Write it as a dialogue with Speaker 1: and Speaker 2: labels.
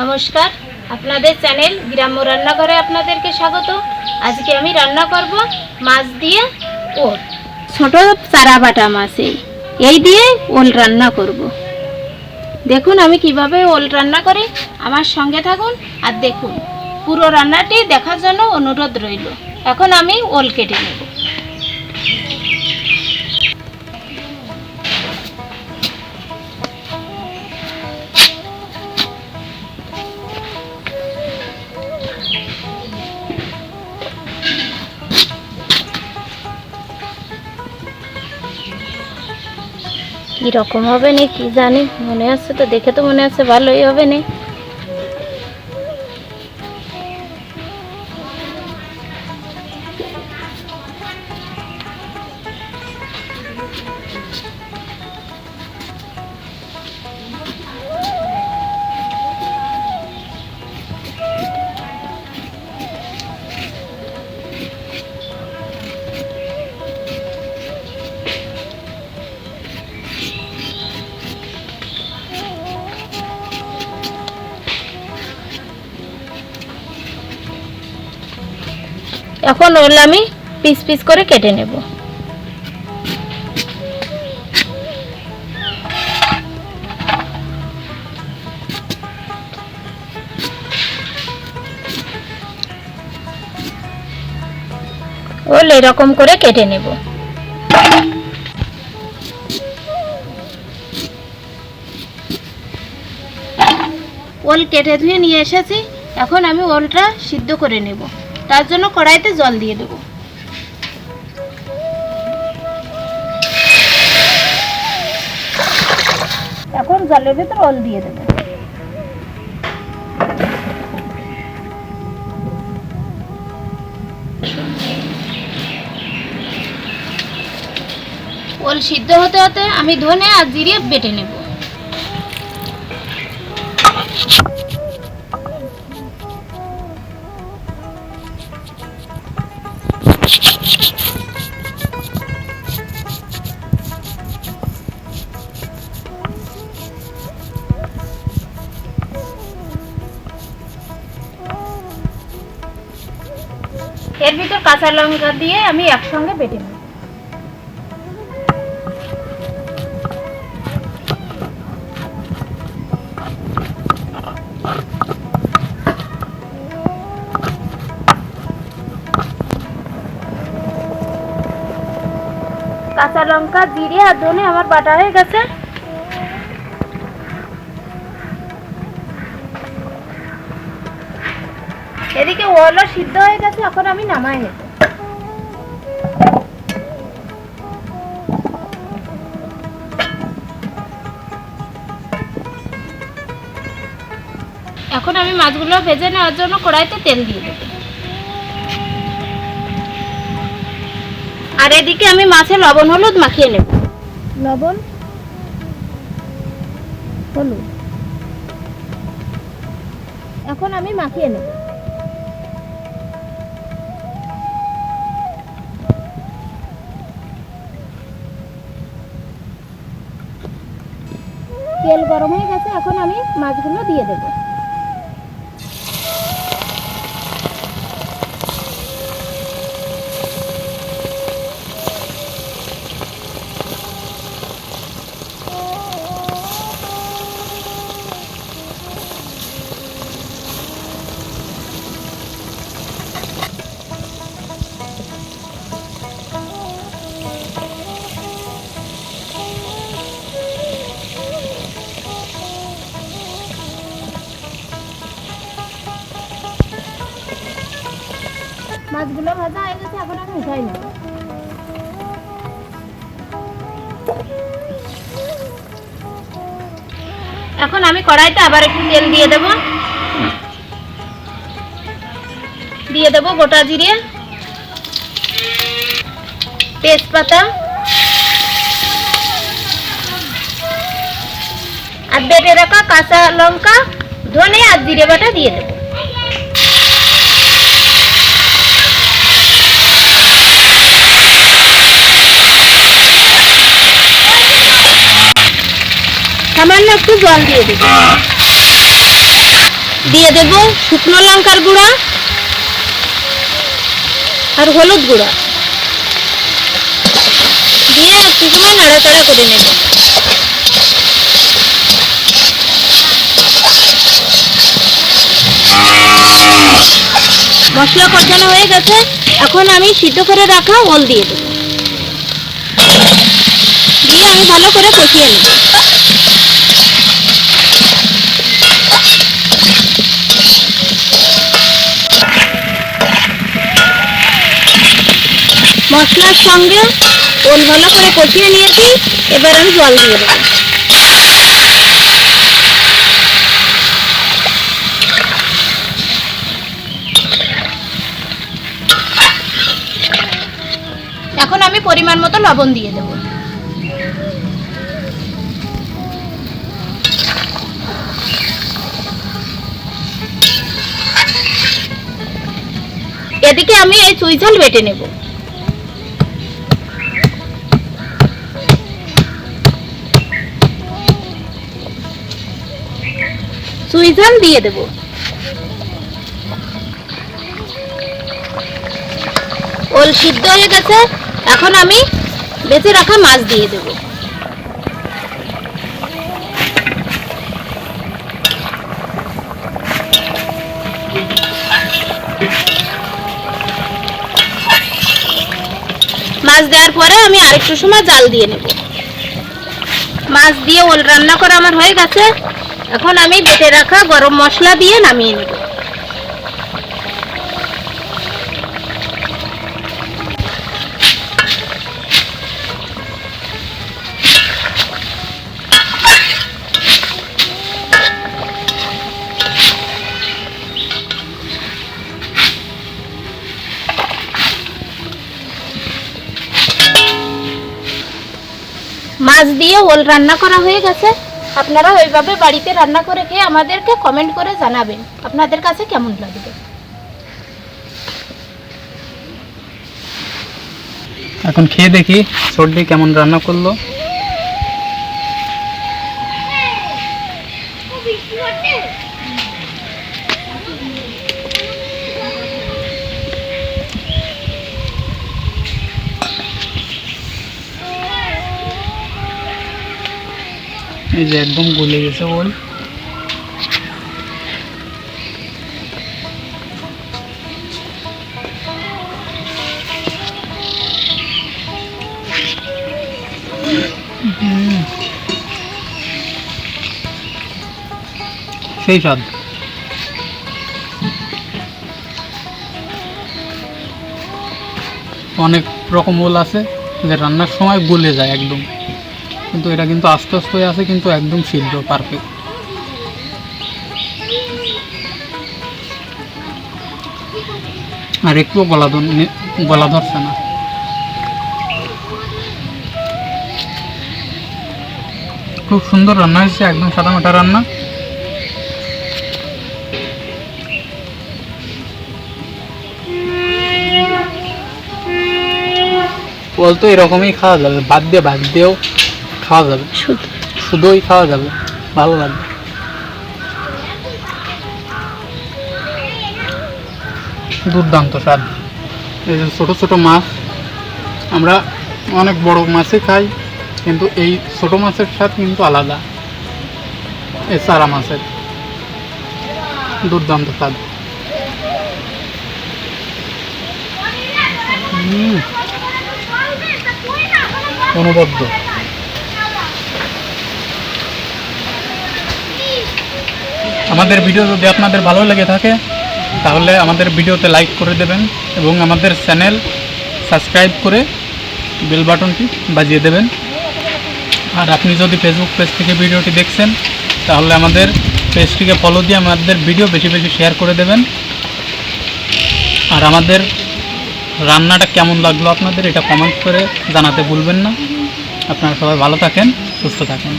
Speaker 1: নমস্কার। আপনাদের চ্যানেল গ্রাম্য রান্নাঘরে আপনাদেরকে স্বাগত। আজকে আমি রান্না করব মাছ দিয়ে ওল। ছোট চারা বাটা মাছ এই। এই দিয়ে ওল রান্না করব। দেখুন আমি কীভাবে ওল রান্না করি। আমার সঙ্গে থাকুন আর দেখুন। পুরো রান্নাটি দেখার জন্য অনুরোধ রইল। এখন আমি ওল কেটে নেব। কি রকম হবে না, কী জানি, মনে আছে তো, দেখে তো মনে আছে, ভালোই হবে না। এখন ওল আমি পিস পিস করে কেটে নেব। ওল এরকম করে কেটে নেব। ওল কেটে ধুয়ে নিয়ে এসেছি। এখন আমি ওলটা সিদ্ধ করে নেব। তার জন্য কড়াইতে জল দিয়ে দেবো। এখন জলের ভিতর অল দিয়ে দেবো। ওল সিদ্ধ হতে হতে আমি ধনে আর জিরে বেটে নেব। এর ভিতর কাঁচা লঙ্কা দিয়ে আমি একসঙ্গে বেটে নেব। কাঁচা লঙ্কা, জিরে আর ধনে আমার বাটা হয়ে গেছে। এদিকে ওলও সিদ্ধ হয়ে গেছে, এখন আমি নামাই নেব এখন আমি মাছগুলো ভেজে নেওয়ার জন্য কড়াইতে তেল দিয়ে দেবো। আর এদিকে আমি মাছে লবণ, হলুদ মাখিয়ে নেব। লবণ, হলুদ। এখন আমি মাখিয়ে নেব। গরম হয়ে গেছে এখন আমি মাছগুলো দিয়ে দেবো। নেব এখন আমি কড়াইতে আবার একটু তেল দিয়ে দেব। দিয়ে দেব গোটা জিরে, তেজপাতা, আর বেটে রাখা কাঁচা লঙ্কা, ধনে আর জিরে বাটা দিয়ে দেবো। সামান্য একটু জল দিয়ে দেবো। দিয়ে দেব শুকনো লঙ্কার গুঁড়া আর হলুদ গুঁড়া। দিয়ে একটু সময় নাড়াচাড়া করে নেব। মশলা কষানো হয়ে গেছে। এখন আমি সিদ্ধ করে রাখা ওল দিয়ে দেবো। দিয়ে আমি ভালো করে কষিয়ে নেব। মশলার সঙ্গে ওল ভালো করে কষিয়ে নিয়েছি, এবার আমি জল দিয়ে দেবো। এখন আমি পরিমাণ মতো লবণ দিয়ে দেবো। এদিকে আমি এই চুই ঝাল বেটে নেব। ঝাল দিয়ে দেব। ওল সিদ্ধ হয়ে গেছে, এখন আমি বেঁচে রাখা মাছ দিয়ে দেব। মাছ দেওয়ার পরে আমি আরেকটু সময় জাল দিয়ে নেব। মাছ দিয়ে ওল রান্না করা আমার হয়ে গেছে। এখন আমি বেটে রাখা গরম মশলা দিয়ে নামিয়ে নেব। মাছ দিয়ে ওল রান্না করা হয়ে গেছে। আপনারা ওইভাবে বাড়িতে রান্না করে খেয়ে আমাদেরকে কমেন্ট করে জানাবেন আপনাদের কাছে কেমন লাগবে
Speaker 2: এখন খেয়ে দেখি সর্দি কেমন রান্না করল এই যে একদম গলে গেছে ওল সেই স্বাদ। অনেক রকম ওল আছে যে রান্নার সময় গলে যায় একদম। কিন্তু এটা কিন্তু আস্তে আস্তে হয়ে আছে, কিন্তু একদম সিদ্ধ পারফেক্ট আর একটুও গলা গলা ধরছে না। খুব সুন্দর রান্না হয়েছে, একদম সাদা মাটা রান্না। বলতো এরকমই খাওয়া যাবে বাদ দিয়ে বাদ দিয়েও খাওয়া যাবে।
Speaker 1: শুধু।
Speaker 2: শুধুই খাওয়া যাবে। ভালো লাগবে। দুর্দান্ত স্বাদ। এই যে ছোটো ছোটো মাছ আমরা অনেক বড় মাছই খাই কিন্তু এই ছোটো মাছের স্বাদ কিন্তু আলাদা। এই সারা মাছের। দুর্দান্ত স্বাদ। হুম, আমাদের ভিডিও যদি আপনাদের ভালো লেগে থাকে, তাহলে আমাদের ভিডিওতে লাইক করে দেবেন এবং আমাদের চ্যানেল সাবস্ক্রাইব করে বেল বাটনটি বাজিয়ে দেবেন। আর আপনি যদি ফেসবুক পেজ থেকে ভিডিওটি দেখছেন, তাহলে আমাদের পেজটিকে ফলো দিয়ে আমাদের ভিডিও বেশি বেশি শেয়ার করে দেবেন। আর আমাদের রান্নাটা কেমন লাগল আপনাদের, এটা কমেন্ট করে জানাতে ভুলবেন না। আপনারা সবাই ভালো থাকেন, সুস্থ থাকেন।